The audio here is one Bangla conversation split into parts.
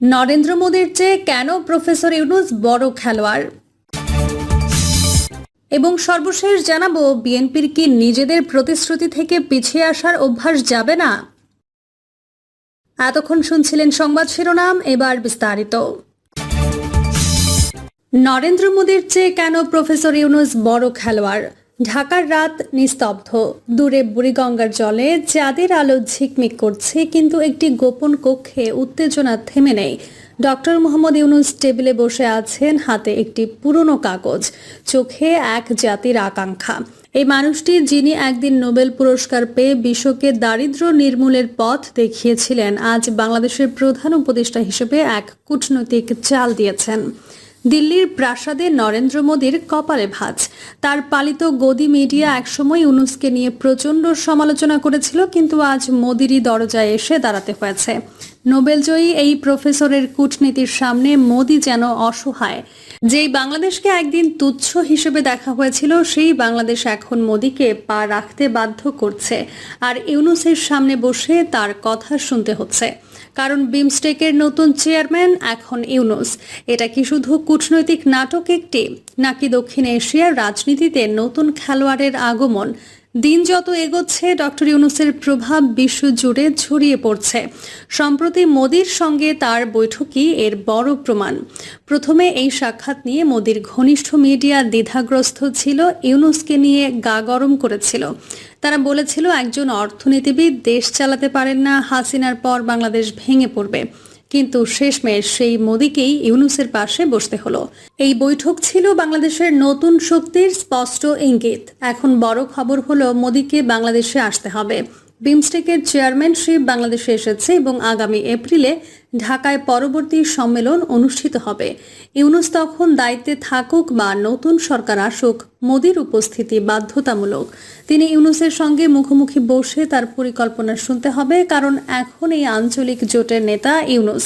নরেন্দ্র মোদীর চেয়ে কেন প্রফেসর ইউনুস বড় খেলোয়াড়? এবং সর্বশেষ জানাব, বিএনপির কি নিজেদের প্রতিশ্রুতি থেকে পিছিয়ে আসার অভ্যাস যাবে না? এতক্ষণ শুনছিলেন সংবাদ শিরোনাম, এবার বিস্তারিত। নরেন্দ্র মোদীর চেয়ে কেন প্রফেসর ইউনুস বড় খেলোয়াড়? ঢাকার রাত নিস্তব্ধ। দূরে বুড়িগঙ্গার জলে চাঁদের আলো ঝিকমিক করছে, কিন্তু একটি গোপন কক্ষে উত্তেজনা থেমে নেই। ডক্টর মোহাম্মদ ইউনুস টেবিলে বসে আছেন হাতে একটি পুরনো কাগজ, চোখে এক জাতির আকাঙ্ক্ষা। এই মানুষটি, যিনি একদিন নোবেল পুরস্কার পেয়ে বিশ্বকে দারিদ্র্য নির্মূলের পথ দেখিয়েছিলেন, আজ বাংলাদেশের প্রধান উপদেষ্টা হিসেবে এক কূটনৈতিক চাল দিয়েছেন। দিল্লির প্রাসাদে নরেন্দ্র মোদীর কপালে ভাঁজ। তার পালিত গদি মিডিয়া একসময় ইউনুসকে নিয়ে প্রচণ্ড সমালোচনা করেছিল, কিন্তু আজ মোদিরই দরজায় এসে দাঁড়াতে হয়েছে। নোবেলজয়ী এই প্রফেসরের কূটনীতির সামনে মোদি যেন অসহায়। যেই বাংলাদেশকে একদিন তুচ্ছ হিসেবে দেখা হয়েছিল, সেই বাংলাদেশ এখন মোদিকে পা রাখতে বাধ্য করছে। আর ইউনুসের সামনে বসে তার কথা শুনতে হচ্ছে। কারণ বিমস্টেকের নতুন চেয়ারম্যান এখন ইউনুস। এটা কি শুধু কূটনৈতিক নাটক একটি, নাকি দক্ষিণ এশিয়ার রাজনীতিতে নতুন খেলোয়াড়ের আগমন? দিন যত এগোচ্ছে, ডক্টর ইউনুসের প্রভাব বিশ্ব জুড়ে ছড়িয়ে পড়ছে। সম্প্রতি মোদির সঙ্গে তার বৈঠকই এর বড় প্রমাণ। প্রথমে এই সাক্ষাৎ নিয়ে মোদির ঘনিষ্ঠ মিডিয়া দ্বিধাগ্রস্ত ছিল, ইউনুসকে নিয়ে গা গরম করেছিল। তারা বলেছিল, একজন অর্থনীতিবিদ দেশ চালাতে পারেন না, হাসিনার পর বাংলাদেশ ভেঙে পড়বে। কিন্তু শেষমেশ সেই মোদিকেই ইউনুসের পাশে বসতে হলো। এই বৈঠক ছিল বাংলাদেশের নতুন শক্তির স্পষ্ট ইঙ্গিত। এখন বড় খবর হলো মোদিকে বাংলাদেশে আসতে হবে। বিমস্টেকের চেয়ারম্যানশিপ বাংলাদেশে এসেছে এবং আগামী এপ্রিলে ঢাকায় পরবর্তী সম্মেলন অনুষ্ঠিত হবে। ইউনুস তখন দায়িত্বে থাকুক বা নতুন সরকার আসুক, মোদির উপস্থিতি বাধ্যতামূলক। তিনি ইউনুসের সঙ্গে মুখোমুখি বসে তার পরিকল্পনা শুনতে হবে, কারণ এখন এই আঞ্চলিক জোটের নেতা ইউনুস।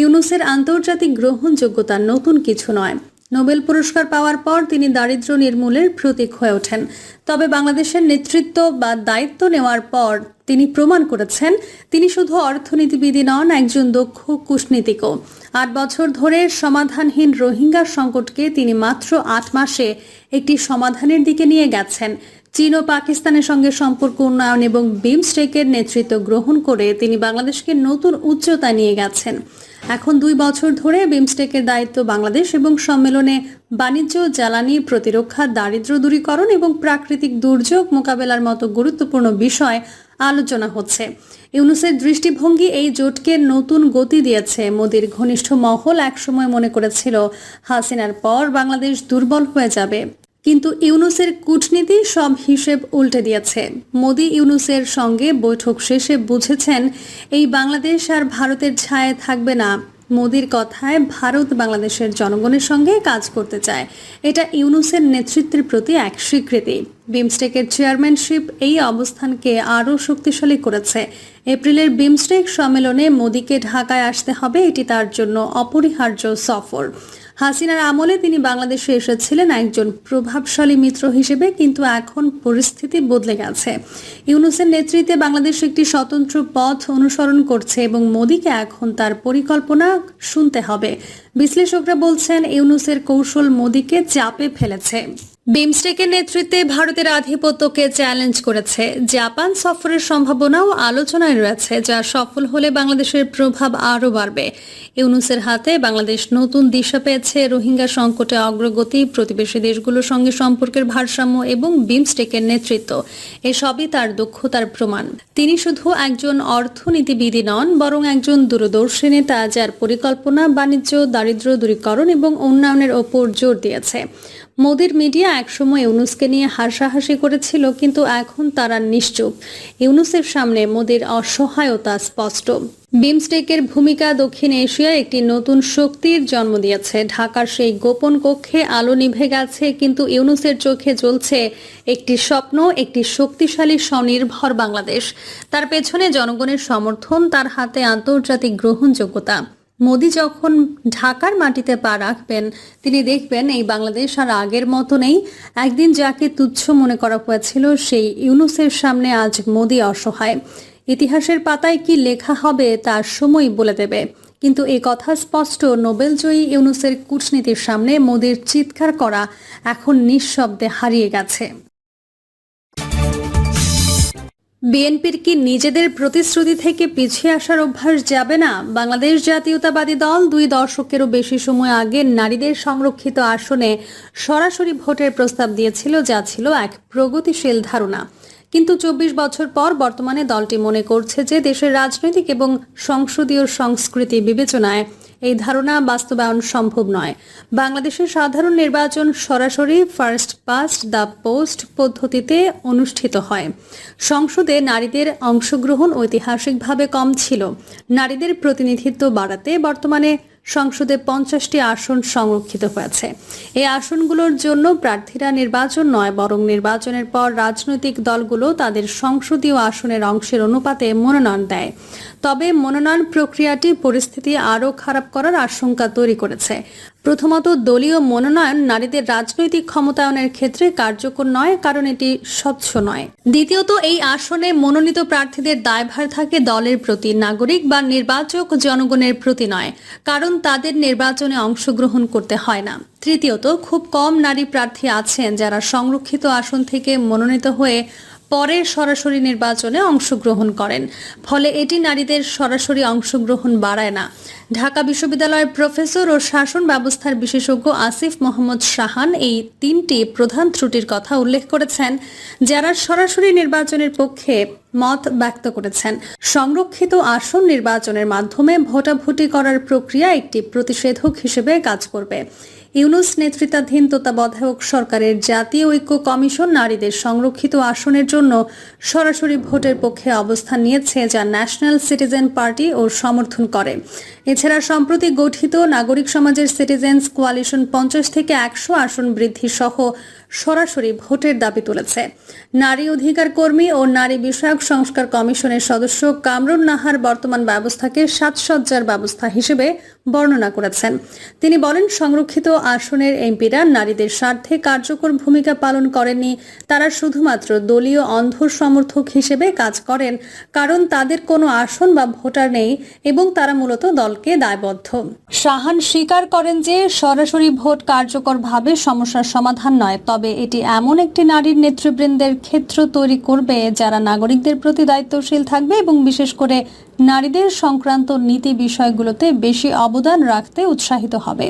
ইউনুসের আন্তর্জাতিক গ্রহণযোগ্যতা নতুন কিছু নয়। নোবেল পুরস্কার পাওয়ার পর তিনি দারিদ্র নির্মূলের প্রতীক হয়ে ওঠেন। তবে বাংলাদেশের নেতৃত্ব বা দায়িত্ব নেওয়ার পর তিনি প্রমাণ করেছেন, তিনি শুধু অর্থনীতিবিদই নন, একজন দক্ষ কূটনীতিকও। আট বছর ধরে সমাধানহীন রোহিঙ্গা সংকটকে তিনি মাত্র আট মাসে একটি সমাধানের দিকে নিয়ে গেছেন। চীন ও পাকিস্তানের সঙ্গে সম্পর্ক উন্নয়ন এবং বিমস্টেকের নেতৃত্ব গ্রহণ করে তিনি বাংলাদেশকে নতুন উচ্চতা নিয়ে গেছেন। এখন দুই বছর ধরে বিমস্টেকের দায়িত্ব বাংলাদেশ এবং সম্মেলনে বাণিজ্য, জ্বালানি, প্রতিরক্ষা, দারিদ্র দূরীকরণ এবং প্রাকৃতিক দুর্যোগ মোকাবেলার মতো গুরুত্বপূর্ণ বিষয় আলোচনা হচ্ছে। ইউনুসের দৃষ্টিভঙ্গি এই জোটকে নতুন গতি দিয়েছে। মোদির ঘনিষ্ঠ মহল একসময় মনে করেছিল, হাসিনার পর বাংলাদেশ দুর্বল হয়ে যাবে। কিন্তু ইউনুসের কূটনীতি সব হিসেব উল্টে দিয়েছে। মোদি ইউনুসের সঙ্গে বৈঠক শেষে বুঝেছেন, এই বাংলাদেশ আর ভারতের ছায়ে থাকবে না। মোদির কথায় ভারত বাংলাদেশের জনগণের সঙ্গে কাজ করতে চায়। এটা ইউনুসের নেতৃত্বের প্রতি এক স্বীকৃতি। বিমস্টেকের চেয়ারম্যানশিপ এই অবস্থানকে আরও শক্তিশালী করেছে। এপ্রিলের বিমস্টেক সম্মেলনে মোদিকে ঢাকায় আসতে হবে, এটি তার জন্য অপরিহার্য সফর। হাসিনার আমলে তিনি বাংলাদেশে এসেছিলেন একজন প্রভাবশালী মিত্র হিসেবে, কিন্তু এখন পরিস্থিতি বদলে গেছে। ইউনুসের নেতৃত্বে বাংলাদেশ একটি স্বতন্ত্র পথ অনুসরণ করছে এবং মোদীকে এখন তার পরিকল্পনা শুনতে হবে। বিশ্লেষকরা বলছেন, ইউনুসের কৌশল মোদীকে চাপে ফেলেছে। বিমস্টেকের নেতৃত্বে ভারতের আধিপত্যকে চ্যালেঞ্জ করেছে। জাপান সফরের সম্ভাবনাও আলোচনায় রয়েছে, যা সফল হলে বাংলাদেশের প্রভাব আরও বাড়বে। ইউনুসের হাতে বাংলাদেশ নতুন দিশা পেয়েছে। রোহিঙ্গা সংকটে অগ্রগতি, প্রতিবেশী দেশগুলোর সঙ্গে সম্পর্কের ভারসাম্য এবং বিমস্টেকের নেতৃত্ব, এসবই তার দক্ষতার প্রমাণ। তিনি শুধু একজন অর্থনীতিবিদই নন, বরং একজন দূরদর্শী নেতা, যার পরিকল্পনা বাণিজ্য দারিদ্র দূরীকরণ এবং উন্নয়নের ওপর জোর দিয়েছে। মোদির মিডিয়া একসময় ইউনুসকে নিয়ে হাসাহাসি করেছিল, কিন্তু এখন তারা নিশ্চুপ। ইউনুসের সামনে মোদির অসহায়তা স্পষ্ট। বিমস্টেকের ভূমিকা দক্ষিণ এশিয়ায় একটি নতুন শক্তির জন্ম দিয়েছে। ঢাকার সেই গোপন কক্ষে আলো নিভে গেছে, কিন্তু ইউনুসের চোখে জ্বলছে একটি স্বপ্ন, একটি শক্তিশালী স্বনির্ভর বাংলাদেশ। তার পেছনে জনগণের সমর্থন, তার হাতে আন্তর্জাতিক গ্রহণযোগ্যতা। মোদি যখন ঢাকার মাটিতে পা রাখবেন, তিনি দেখবেন এই বাংলাদেশ আর আগের মতো নেই। একদিন যাকে তুচ্ছ মনে করা হয়েছিল, সেই ইউনুসের সামনে আজ মোদি অসহায়। ইতিহাসের পাতায় কি লেখা হবে, তার সময় বলে দেবে। কিন্তু এ কথা স্পষ্ট, নোবেলজয়ী ইউনুসের কূটনীতির সামনে মোদির চিৎকার করা এখন নিঃশব্দে হারিয়ে গেছে। বিএনপির কি নিজেদের প্রতিশ্রুতি থেকে পিছিয়ে আসার অভ্যাস যাবে না? বাংলাদেশ জাতীয়তাবাদী দল দুই দশকেরও বেশি সময় আগে নারীদের সংরক্ষিত আসনে সরাসরি ভোটের প্রস্তাব দিয়েছিল, যা ছিল এক প্রগতিশীল ধারণা। কিন্তু চব্বিশ বছর পর বর্তমানে দলটি মনে করছে যে দেশের রাজনৈতিক এবং সংসদীয় সংস্কৃতি বিবেচনায় এই ধারণা বাস্তবায়ন সম্ভব নয়। বাংলাদেশের সাধারণ নির্বাচন সরাসরি ফার্স্ট পাস্ট দ্য পোস্ট পদ্ধতিতে অনুষ্ঠিত হয়। সংসদে নারীদের অংশগ্রহণ ঐতিহাসিকভাবে কম ছিল। নারীদের প্রতিনিধিত্ব বাড়াতে বর্তমানে সংসদে পঞ্চাশটি আসন সংরক্ষিত হয়েছে। এই আসনগুলোর জন্য প্রার্থীরা নির্বাচন নয়, বরং নির্বাচনের পর রাজনৈতিক দলগুলো তাদের সংসদীয় আসনের অংশের অনুপাতে মনোনয়ন দেয়। তবে মনোনয়ন প্রক্রিয়াটি পরিস্থিতি আরও খারাপ করার আশঙ্কা তৈরি করেছে। প্রথমত দলীয় মনোনয়ন নারীদের রাজনৈতিক ক্ষমতায়নের ক্ষেত্রে কার্যকর নয়, কারণ এটি স্বচ্ছ নয়। দ্বিতীয়ত, এই আসনে মনোনীত প্রার্থীদের দায়ভার থাকে দলের প্রতি, নাগরিক বা নির্বাচক জনগণের প্রতি নয়, কারণ তাদের নির্বাচনে অংশগ্রহণ করতে হয় না। তৃতীয়ত, খুব কম নারী প্রার্থী আছেন যারা সংরক্ষিত আসন থেকে মনোনীত হয়ে পরে সরাসরি নির্বাচনে অংশগ্রহণ করেন। ফলে এটি নারীদের সরাসরি অংশগ্রহণ বাড়ায় না। ঢাকা বিশ্ববিদ্যালয়ের প্রফেসর ও শাসন ব্যবস্থার বিশেষজ্ঞ আসিফ মোহাম্মদ শাহান এই তিনটি প্রধান ত্রুটির কথা উল্লেখ করেছেন, যারা সরাসরি নির্বাচনের পক্ষে মত ব্যক্ত করেছেন। সংরক্ষিত আসন নির্বাচনের মাধ্যমে ভোটাভুটি করার প্রক্রিয়া একটি প্রতিষেধক হিসেবে কাজ করবে। ইউনুস নেতৃত্বাধীন তত্ত্বাবধায়ক সরকারের জাতীয় ঐক্য কমিশন নারীদের সংরক্ষিত আসনের জন্য সরাসরি ভোটের পক্ষে অবস্থান নিয়েছে যা ন্যাশনাল সিটিজেন পার্টি ও সমর্থন করে। এছাড়া সম্প্রতি গঠিত নাগরিক সমাজের সিটিজেন্স কোয়ালিশন পঞ্চাশ থেকে একশো আসন বৃদ্ধি সহ সরাসরি ভোটের দাবি তুলেছে। নারী অধিকার কর্মী ও নারী বিষয়ক সংস্কার কমিশনের সদস্য কামরুন নাহার বর্তমান ব্যবস্থাকে সাজসজ্জার ব্যবস্থা হিসেবে বর্ণনা করেছেন। তিনি বলেন, সংরক্ষিত আসনের এমপিরা নারীদের স্বার্থে কার্যকর ভূমিকা পালন করেননি। তারা শুধুমাত্র দলীয় অন্ধ সমর্থক হিসেবে কাজ করেন, কারণ তাদের কোনো আসন বা ভোটার নেই এবং তারা মূলত দলকে দায়বদ্ধ। শাহান স্বীকার করেন যে, সরাসরি ভোট কার্যকরভাবে সমস্যার সমাধান নয়, তবে এটি এমন একটি নারীর নেতৃবৃন্দের ক্ষেত্র তৈরি করবে যারা নাগরিকদের প্রতি দায়িত্বশীল থাকবে এবং বিশেষ করে নারীদের সংক্রান্ত নীতি বিষয়গুলোতে বেশি অবদান রাখতে উৎসাহিত হবে।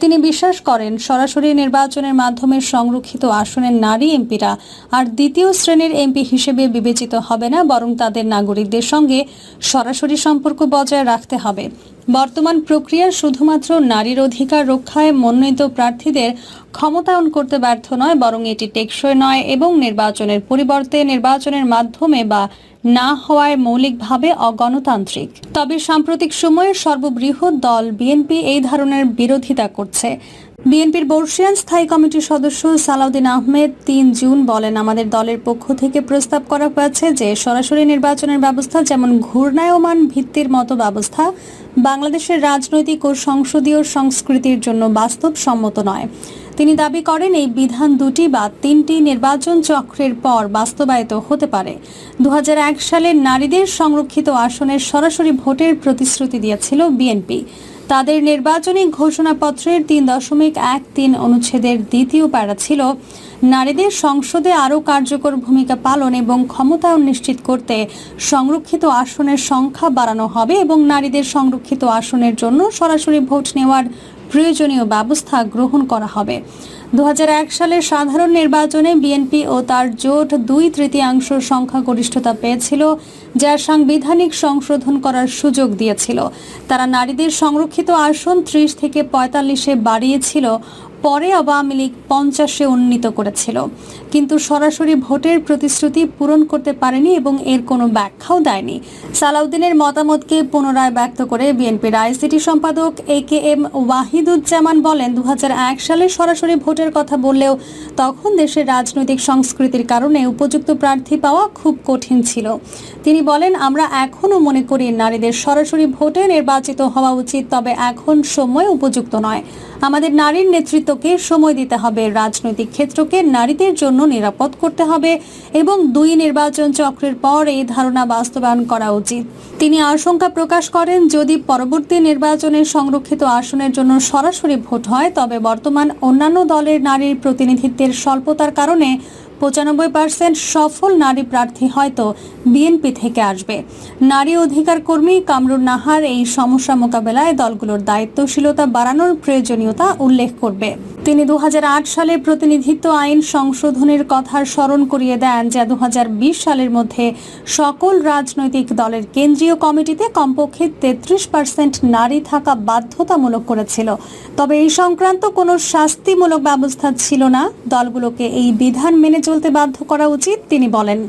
তিনি বিশ্বাস করেন, সরাসরি নির্বাচনের মাধ্যমে সংরক্ষিত আসনের নারী এমপিরা আর দ্বিতীয় শ্রেণির এমপি হিসেবে বিবেচিত হবে না, বরং তাদের নাগরিকদের সঙ্গে সরাসরি সম্পর্ক বজায় রাখতে হবে। বর্তমান প্রক্রিয়া শুধুমাত্র নারীর অধিকার রক্ষায় মনোনীত প্রার্থীদের ক্ষমতায়ন করতে ব্যর্থ নয়, বরং এটি টেকসই নয় এবং নির্বাচনের পরিবর্তে নির্বাচনের মাধ্যমে বা না হওয়ায় মৌলিকভাবে অগণতান্ত্রিক। তবে সাম্প্রতিক সময়ে সর্ববৃহৎ দল বিএনপি এই ধরনের বিরোধিতা করছে। বিএনপির বর্ষিয়ান স্থায়ী কমিটির সদস্য সালাউদ্দিন আহমেদ তিন জুন বলেন, আমাদের দলের পক্ষ থেকে প্রস্তাব করা হয়েছে যে সরাসরি নির্বাচনের ব্যবস্থা যেমন ঘূর্ণায়মান ভিত্তির মতো ব্যবস্থা, বাংলাদেশের রাজনৈতিক ও সংসদীয় সংস্কৃতির জন্য বাস্তবসম্মত নয়। তিনি দাবি করেন এই বিধান দুটি বা তিনটি নির্বাচন চক্রের পর বাস্তবায়িত হতে পারে। দু হাজার এক সালে নারীদের সংরক্ষিত আসনের সরাসরি ভোটের প্রতিশ্রুতি দিয়েছিল বিএনপি। তাদের নির্বাচনী ঘোষণাপত্রের তিন দশমিক এক তিন অনুচ্ছেদের দ্বিতীয় প্যারা ছিল নারীদের সংসদে আরও কার্যকর ভূমিকা পালন এবং ক্ষমতায়ন নিশ্চিত করতে সংরক্ষিত আসনের সংখ্যা বাড়ানো হবে এবং নারীদের সংরক্ষিত আসনের জন্য সরাসরি ভোট নেওয়ার প্রয়োজনীয় ব্যবস্থা গ্রহণ করা হবে। দু হাজার এক সালের সাধারণ নির্বাচনে বিএনপি ও তার জোট দুই তৃতীয়াংশ সংখ্যাগরিষ্ঠতা পেয়েছিল, যা সাংবিধানিক সংশোধন করার সুযোগ দিয়েছিল। তারা নারীদের সংরক্ষিত আসন ত্রিশ থেকে পঁয়তাল্লিশে বাড়িয়েছিল পরে আওয়ামী লীগ পঞ্চাশে উন্নীত করেছিল। কিন্তু সরাসরি ভোটের প্রতিশ্রুতি পূরণ করতে পারেনি এবং এর কোনো ব্যাখ্যাও দেয়নি। সালাউদ্দিনের মতামতকে পুনরায় ব্যক্ত করে বিএনপির আইসিটি সম্পাদক এ কে এম ওয়াহিদুজ্জামান বলেন দু হাজার এক সালে সরাসরি ভোটের কথা বললেও তখন দেশের রাজনৈতিক সংস্কৃতির কারণে উপযুক্ত প্রার্থী পাওয়া খুব কঠিন ছিল। তিনি বলেন, আমরা এখনও মনে করি নারীদের সরাসরি ভোটে নির্বাচিত হওয়া উচিত, তবে এখন সময় উপযুক্ত নয়। আমাদের নারীর নেতৃত্বকে সময় দিতে হবে। রাজনৈতিক ক্ষেত্রকে নারীদের জন্য নিরাপদ করতে হবে এবং দুই নির্বাচন চক্রের পর এই ধারণা বাস্তবায়ন করা উচিত। তিনি আশঙ্কা প্রকাশ করেন, যদি পরবর্তী নির্বাচনের সংরক্ষিত আসনের জন্য সরাসরি ভোট হয়, তবে বর্তমান অন্যান্য দলের নারীর প্রতিনিধিত্বের স্বল্পতার কারণে পঁচানব্বই পার্সেন্ট সফল নারী প্রার্থী হয়তো বিএনপি থেকে আসবে। নারী অধিকার কর্মী কামরুন নাহার এই সমস্যা মোকাবেলায় দলগুলোর দায়িত্বশীলতা বাড়ানোর প্রয়োজনীয়তা উল্লেখ করবে। তিনি দুহাজার আট সালে প্রতিনিধিত্ব আইন সংশোধনের কথা স্মরণ করিয়ে দেন, যা দুহাজার বিশ সালের মধ্যে সকল রাজনৈতিক দলের কেন্দ্রীয় কমিটিতে কমপক্ষে তেত্রিশ পার্সেন্ট নারী থাকা বাধ্যতামূলক করেছিল। তবে এই সংক্রান্ত কোনো শাস্তিমূলক ব্যবস্থা ছিল না। দলগুলোকে এই বিধান মেনে চলতে বাধ্য করা উচিত, তিনি বলেন।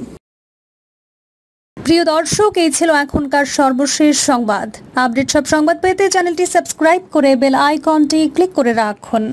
প্রিয় দর্শক, এই ছিল এখনকার সর্বশেষ সংবাদ। আপডেট সব সংবাদ পেতে চ্যানেলটি সাবস্ক্রাইব করে বেল আইকনটি ক্লিক করে রাখুন।